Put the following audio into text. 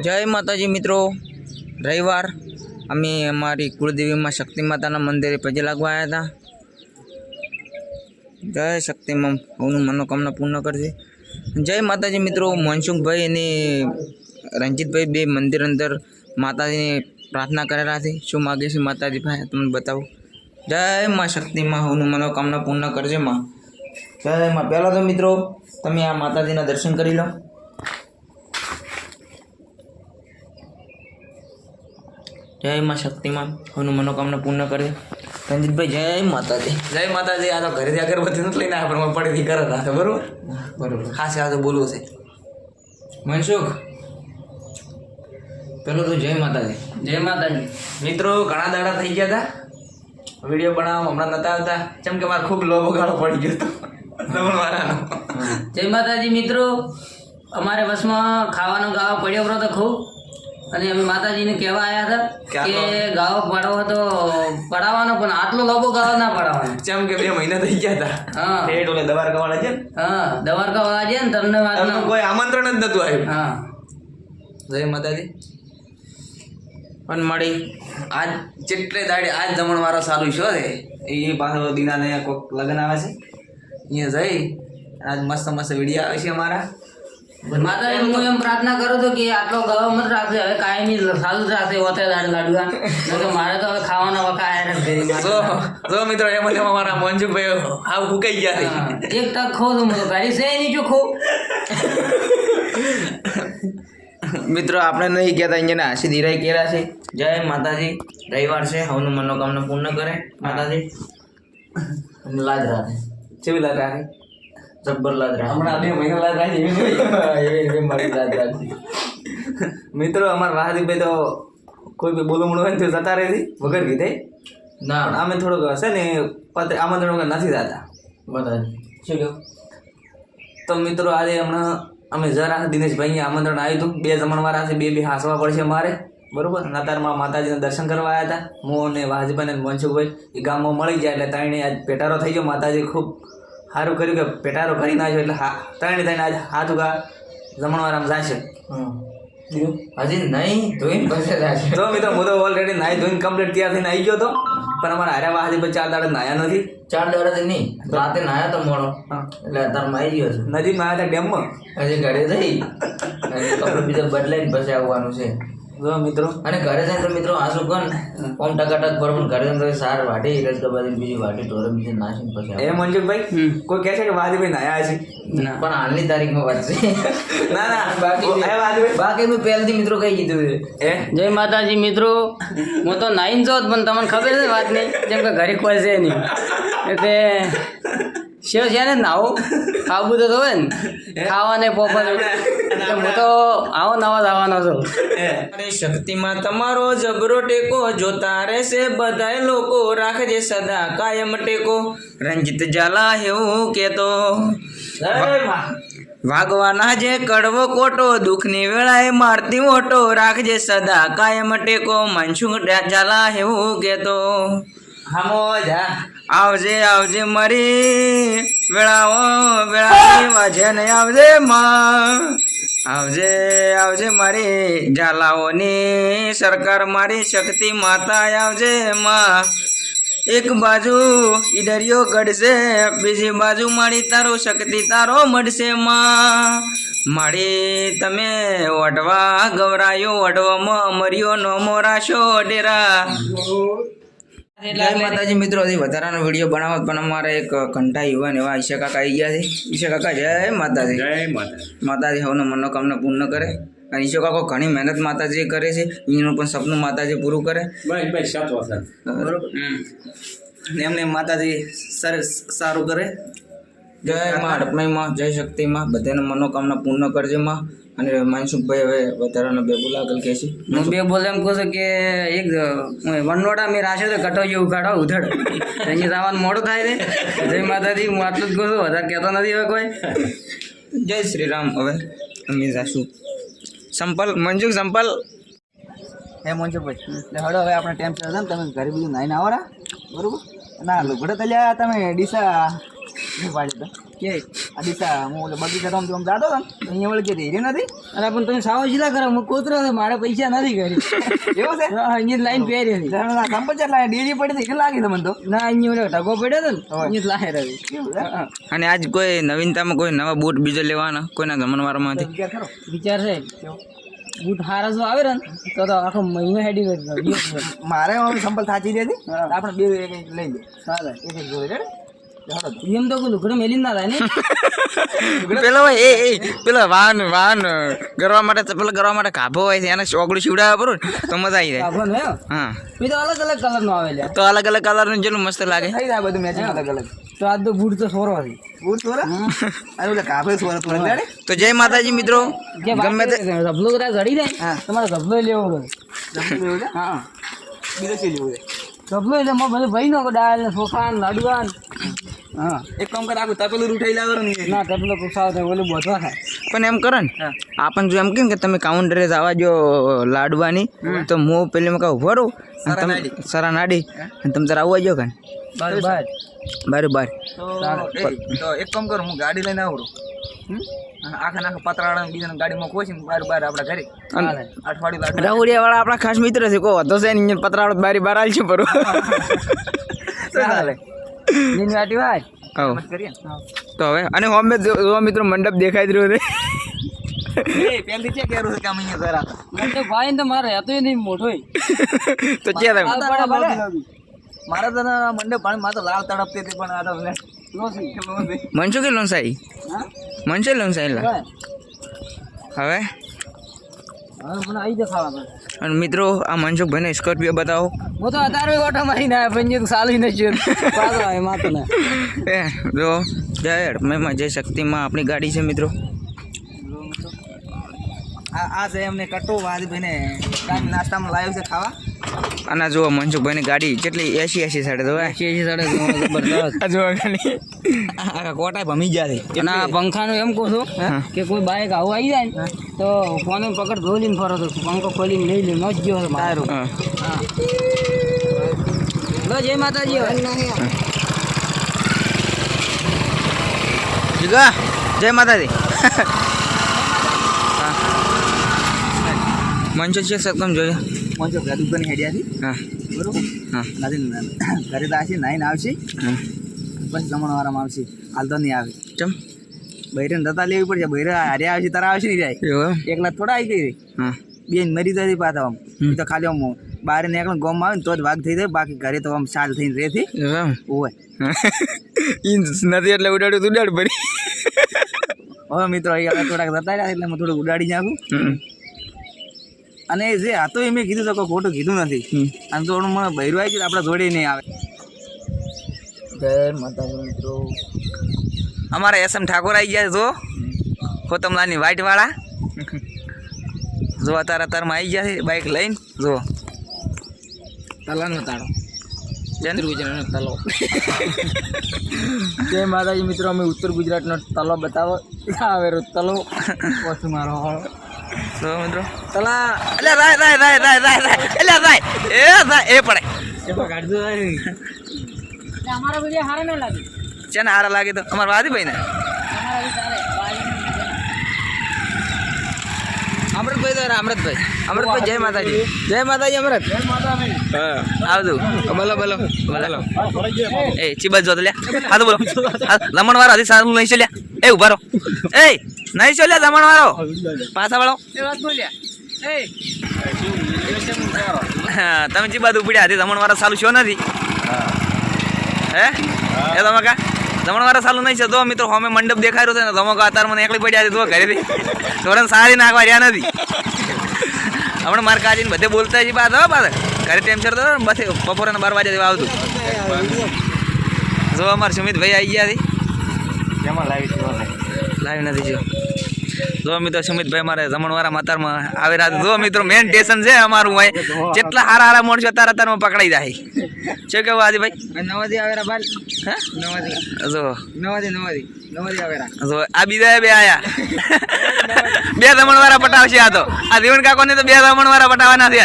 જય માતાજી મિત્રો. રવિવાર અમે અમારી કુળદેવીમાં શક્તિ માતાના મંદિરે પજે લાગવા આવ્યા હતા. જય શક્તિમાં સૌનું મનોકામના પૂર્ણ કરજે. જય માતાજી મિત્રો મનસુખભાઈ અને રણજીતભાઈ બે મંદિર અંદર માતાજીની પ્રાર્થના કરેલા છે. શું માગે છે માતાજી ભાઈ, તમને બતાવું. જય માં શક્તિમાં સૌનું મનોકામના પૂર્ણ કરજે માં. જય માં. પહેલાં તો મિત્રો, તમે આ માતાજીના દર્શન કરી લો. જય માં શક્તિમાં કોનું મનોકામના પૂર્ણ કરે રંજીતભાઈ જય માતાજી. જય માતાજી. આ તો ઘરેથી અગરબત્તી નથી લઈને આવ્યા પણ પડેથી કરે રાખે બરોબર? બરોબર. ખાસ આ તો બોલવું છે. મનસુખ પેલો તો જય માતાજી. જય માતાજી. મિત્રો ઘણા દાડા થઈ ગયા હતા વીડિયો બનાવવા હમણાં નતા આવતા. જેમ કે મારે ખૂબ લોભો ગાળો પડી ગયો હતો. વાળાનો. જય માતાજી મિત્રો. અમારે બસમાં ખાવાનો ગાવા પડ્યો હતો ખૂબ. અને અમે માતાજીને કહેવા આવ્યા હતા કે ગાળો પડવો તો પડાવવાનો પણ આટલો લોબો ગાળો ના પડાવવાનો. જેમ કે બે મહિના થઈ ગયા હતા. હા. ઠેઠ ઓલે દવાર કવાળા છે હા દવારકા વાળા છે ને તમને વાત કોઈ આમંત્રણ જ નતું આવ્યું હા. જય માતાજી. પણ મળી આજ જેટલે દાડે આજ જમણ મારો સારું છો છે એ પાછો દીનાને કોઈક લગ્ન આવે છે. અહીંયા જઈ આજ મસ્ત મસ્ત વીડિયો આવે છે અમારા. માતાજી હું એમ પ્રાર્થના કરું છું કે આટલો ગાળો મત રાખશે હવે કાયમી સારું રાખશે દાડ લાડવા તો મારે તો હવે ખાવાના વખા જ ઘરે જો જો મિત્રો એમ જ અમારા મંજુભાઈ હાવ ફૂકાઈ ગયા છે. એક ખો તો હું ગાડી છે નહીં જો ખો. મિત્રો આપણે નહીં કહેતા અહીંયા હાસી ધીરાઈ કેરા છે. જય માતાજી રવિવાર છે. હવનું મનોકામના પૂર્ણ કરે. માતાજી. લાજ રાખે. કેવી લાજ રાખે? જબ્બર લાદ રાખે. હમણાં બે મહિના લાગ રાખે એવી. એવી મારી લાજ રાખે. મિત્રો અમારા વાહદીભાઈ તો કોઈ બી બોલું હોય તો જતા રહે વગર કીધે. ના. અમે થોડુંક હશે ને પત્ર આમંત્રણ વગર નથી જતા બધા શું કહ્યું તો મિત્રો આજે હમણાં અમે જરા દિનેશભાઈ આમંત્રણ આવ્યું હતું. બે જમણવાળા છે બે બે હાંસવા પડશે મારે. બરોબર? નાતારમાં માતાજીના દર્શન કરવા આવ્યા હતા. હું અને વાજભાઈ અને મનસુખભાઈ એ ગામમાં મળી જાય એટલે ત્રણે આજ પેટારો થઈ ગયો. માતાજી ખૂબ સારું કર્યું કે પેટારો કરી નાખ્યો એટલે હા ત્રણે ત્રણે આજ હાથ ઉગા જમણવારામાં જાશે. હજી નહીં ધોઈને પછી જાશે. તો મિત્રો હું તો ઓલરેડી નાહી ધોઈને કમ્પ્લીટ તૈયાર થઈને આવી ગયો હતો પણ અમારા હાર્યા વાહાજી ચાર દાડે નાયા નથી. ચાર દાડાથી નહીં. રાતે નાયા તો મોડો. એટલે તાર મારી ગયો છે. નજીકમાં આવ્યા હતા ડેમમાં? હજી ઘરે જઈ કપડું બીજા બદલાઈને પછી આવવાનું છે. જો મિત્રો. અને ઘરે જઈને તો મિત્રો આસુ કન ઓમ ટકાટક પર પણ ઘરે જઈને તો સાર વાટી રસગબાજી બીજી વાટી ઢોરે બીજી નાખીને પછી એ. મંજુભાઈ કોઈ કહે છે કે વાહાજીભાઈ નાહ્યા છે પણ હાલની તારીખમાં વાંચશે ના ના. બાકી બાકી મેં પહેલથી મિત્રો કહી દીધું છે. એ? જય માતાજી મિત્રો. હું તો નાઈન છો પણ તમને ખબર છે વાત નહીં જેમ કે ઘરે કોઈ છે નહીં. એટલે શેવ છે ને નાવો ખાવું તો હોય ને. ખાવાને પોપર હું તો આવો નવા આવવાનો છું. અરે શક્તિમાં તમારો જબરો ટેકો જોતા રહેશે બધાય લોકો રાખજે સદા કાયમ ટેકો. રંજિત ઝાલા એવું કેતો વાગવાના જે કડવો કોટો દુઃખની વેળાએ મારતી મોટો રાખજે સદા કાયમ ટેકો. મનસુ ઝાલા એવું કેતો હામો જા આવજે આવજે મરી વેળાઓ વેળાની વાજે ને આવજે માં. આવજે આવજે મારી ઝાલાઓની સરકાર, મારી શક્તિ માતા આવજે માં. એક બાજુ ઈડરિયો ગઢશે બીજી બાજુ મારી તારો શક્તિ તારો મળશે માં. મારી તમે વટવા ગવરાયો વટવામાં મર્યો નો મોરાશો ડેરા. જય માતાજી મિત્રો હજી વધારાનો વીડિયો બનાવો પણ અમારે એક કંઠા યુવાન એવા ઈશા કાકા આવી ગયા છે. ઈશા કાકા જય માતાજી. જય માતાજી. માતાજી હવે મનોકામના પૂર્ણ કરે. અને ઈશો કાકો ઘણી મહેનત માતાજી કરે છે. એનું પણ સપનું માતાજી પૂરું કરે. બરોબર? એમને માતાજી સરસ સારું કરે. જય માં રત્નયમાં જય શક્તિમાં બધાને મનોકામના પૂર્ણ કરજે માં. અને મનસુખભાઈ હવે વધારાનો બે બોલા આગળ કહે છે. હું બે બોલે એમ કહું છું કે એક વનવડા મેં રાશે તો કટો જેવું કાઢો ઉધડ. અહીંયા જવાનું મોડું થાય ને. જય માતાજી હું આટલું જ કહું છું વધારે કહેતો નથી હવે કોઈ. જય શ્રી રામ હવે અમે જાશું. સંપલ મંજુક સંપલ. હે મંજુભાઈ એટલે હડો હવે આપણે ટાઈમ છે ને તમે ઘરે બધું નાઈને આવો ને બરોબર? ના લુગડો તો લ્યા તમે ડીસા પાડી કે આ દિશા હું ઓલે બગીચા તો આમ જાતો હતો ને, અહીંયા વળી કે નથી? અરે પણ તમે સાવ શીલા કરો હું કોતરો છે મારે પૈસા નથી કરી એવું છે? અહીંયા લાઈન પહેરી હતી. જાણે આ કંપલ પડી હતી કે લાગી તમને તો? ના અહીંયા ઓલો ઢગો પડ્યો હતો ને અહીંયા અને આજ કોઈ નવીનતામાં કોઈ નવા બૂટ બીજો લેવાના કોઈના જમણવારમાંથી? વિચાર છે. બૂટ હારા જો આવે ને તો તો આખો મહિનો હેડી ગયો. મારે સંપલ થાચી દે હતી આપણે બે એક એક લઈ લે. એક એક જોડે. એમ તો લુગડો મેલી ના થાય ને. પેલો એ એ પેલો વાહન વાહન કરવા માટે પેલો કરવા માટે કાભો હોય છે એને ચોકડું પડો ને તો મજા આવી જાય. કાભો ને હા. એ તો અલગ અલગ કલર નો આવે તો અલગ અલગ કલરનું જેટલું મસ્ત લાગે. થઈ જાય બધું મેચિંગ અલગ અલગ. તો આજ તો બૂટ તો સોરો હતી બૂટ સોરા? અરે ઓલે કાફે સોરા તું તો જય માતાજી મિત્રો. ગમે તે ગબલો કદાચ જડી જાય તમારે ગબલો લેવો પડે જમતું હા. બીજો શું લેવું છે? એટલે મને ભાઈ નો દાળ ને ચોખા ને લાડવા ને હા. એક કામ કર આખું તપેલું રૂઠાઈ લાવવાનું નહીં ના તબલો કુસાવ થાય ઓલું બોધવા થાય. પણ એમ કરો ને આપણ જો એમ કેમ કે તમે કાઉન્ટરે જવા જો લાડવાની તો હું. પેલી માં કહું ઊભો રહું તમે સરા નાડી અને તમે તારા આવવા જો કાન બાર બાર. બારે બાર. તો તો એક કામ કરું હું ગાડી લઈને આવું આખા નાખા પતરાળા બીજાને ગાડીમાં ખોસીને બાર બાર આપણા ઘરે. અઠવાડિયું લાડુ વાળા આપણા ખાસ મિત્ર છે કો તો છે ને પતરાળો બારી બાર આલ છે પરો ચાલે. લીન વાટી ભાઈ હવ મત કરીએ ને. તો હવે અને હોમે જો જો મિત્રો મંડપ દેખાઈ જ રહ્યો છે. કેરું છે અહીંયા જરા. મંડપ ભાઈ તો મારે હતો નહીં મોટો તો મારા તો મંડપ પણ મારે તો લાલ તડપતી હતી પણ આ તો. મનસો કે લોનસાઈ હા? મનસો લોનસાઈ લા. હવે હવે મને આવી જ ખાવા પડે અને મિત્રો આ મનસુખ ભાઈને સ્કોર્પિયો બતાવો. હું તો અત્યારે ઓટો મારીને આવ્યો પણ તો સાલું નથી ને. એ જો જય મેં જય શક્તિમાં આપણી ગાડી છે મિત્રો. આ છે એમને કટો વાદભાઈને નાસ્તામાં લાવ્યું છે ખાવા. અને જુઓ મનસુખભાઈની ગાડી કેટલી એસી એસી સાડે તો એસી એસી સાડે જબરદસ્ત. જુઓ ખાલી. આ કોટા ભમી ગયા છે. અને આ પંખાનું એમ કહું છું કે કોઈ બાઈક આવું આવી જાય ને તો ફોન પકડ ધોલીને ફરો તો પંખો ખોલીને લઈ લે મસ્ત ગયો મારું. હા. જય માતાજી. જીગા જય માતાજી. મનસુખ છે સર તમે જોયો પહોંચો ઘર ઉપરની હેડિયાથી. હા. બરોબર? હા. નાથી ઘરે તો આવશે નાઈને આવશે. બસ જમણવારામાં આવશે. હાલ તો નહીં આવે. ચમ બૈરે દતા લેવી પડશે. બૈરે હારે આવશે તારા આવશે નહીં જાય? એકલા થોડા આવી ગઈ હા. બેન મરી જતી પાછા આમ. તો ખાલી આમ બહાર નીકળે ગોમ આવે ને તો જ વાઘ થઈ જાય. બાકી ઘરે તો આમ સાલ થઈને રહેતી? હોય નથી એટલે ઉડાડ્યું ઉડાડ પડી. હવે મિત્રો અહીંયા થોડાક જતા એટલે હું થોડુંક ઉડાડી નાખું. અને જે હતો એ મેં કીધું તો ખોટું કીધું નથી. અને તો મને બૈરું આવી આપણા આપણે જોડે નહીં આવે. જય માતાજી મિત્રો. અમારા એસ એમ ઠાકોર આવી ગયા જો. ખોતમલાની વાઇટવાળા જો અત્યારે અત્યારમાં આવી ગયા છે બાઇક લઈને જો. તલાનો તાળો. ઉત્તર ગુજરાતનો તલો. જય માતાજી મિત્રો અમે ઉત્તર ગુજરાતનો તલો બતાવો. આવેરો તલો? પછી મારો મિત્રો. તલા રાય રાય રાય રાય રાય રાય. એટલે રાય એ રાય એ પડે. એમાં કાઢજો અમારા વીડિયો હારે ના લાગે. છે ને હારા લાગે તો? અમારા વાદીભાઈ ને અમારા અમૃતભાઈ તો અમૃતભાઈ. અમૃતભાઈ જય માતાજી. જય માતાજી અમૃત. આવજો. બોલો બોલો. બોલો. એ ચીબજ જો તો લ્યા. હા તો બોલો લમણવાળા હતી સારું નહીં લ્યા. એ ઊભા રહો. એ નહીં ચાલ્યા દમણ વાળો પાછા વાળો. તમે જે બાદ ઉપડ્યા હજી દમણ વાળા સારું છો નથી? હે? એ તમે કા જમણ વાળા સારું નહીં છે તો મિત્રો હોમે મંડપ દેખાય રહ્યો છે ને તમે કા મને એકલી પડ્યા હતી તો ઘરેથી. થોડા સારી નાખવા રહ્યા નથી. હમણાં મારા કાજીને બધે બોલતા છે બાદ હો બાદ ઘરે ટેન્શન તો બસ બપોરે બાર વાગે જેવા આવતું. જો અમારે સુમિતભાઈ આવી ગયા હતી લાવી નથી જો. જો મિત્રો સુમિતભાઈ મારે જમણવારા માતારમાં આવી રહ્યા જો મિત્રો મેન સ્ટેશન છે અમારું હોય જેટલા હારા હારા માણસો અત્યારે અત્યારમાં પકડાઈ જાય. શું કેવું આજે ભાઈ? નવાદી આવેરા બાલ. હા? નવાદી જો. નવાદી નવાદી નવાદી આવેરા. જો આ બીજા બે આયા. બે જમણવાળા પટાવશે આ તો. આ જીવન કાકોને તો બે જમણવાળા પટાવવાના છે